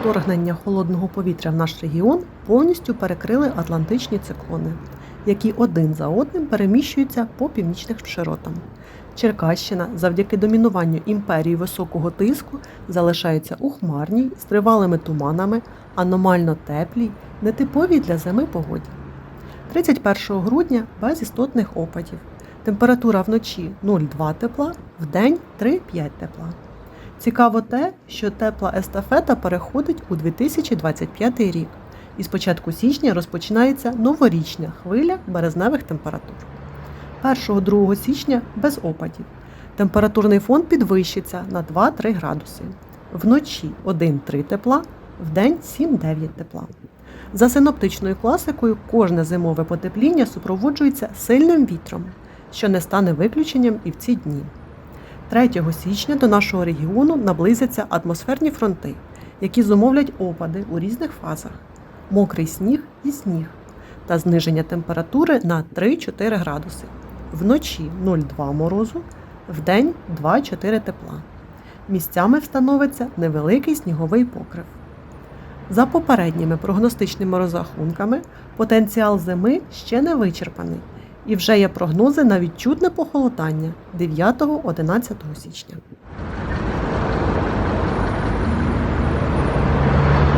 Вторгнення холодного повітря в наш регіон повністю перекрили атлантичні циклони, які один за одним переміщуються по північних широтам. Черкащина завдяки домінуванню імперії високого тиску залишається у хмарній з тривалими туманами, аномально теплій, нетиповій для зими погоді. 31 грудня без істотних опадів. Температура вночі 0,2 тепла, вдень 3-5 тепла. Цікаво те, що тепла естафета переходить у 2025 рік, і з початку січня розпочинається новорічна хвиля березневих температур. 1-2 січня без опадів. Температурний фон підвищиться на 2-3 градуси. Вночі 1-3 тепла, вдень 7-9 тепла. За синоптичною класикою, кожне зимове потепління супроводжується сильним вітром, що не стане виключенням і в ці дні. 3 січня до нашого регіону наблизяться атмосферні фронти, які зумовлять опади у різних фазах, мокрий сніг і сніг та зниження температури на 3-4 градуси. Вночі 0,2 морозу, вдень 2-4 тепла. Місцями встановиться невеликий сніговий покрив. За попередніми прогностичними розрахунками, потенціал зими ще не вичерпаний, і вже є прогнози на відчутне похолодання 9-11 січня.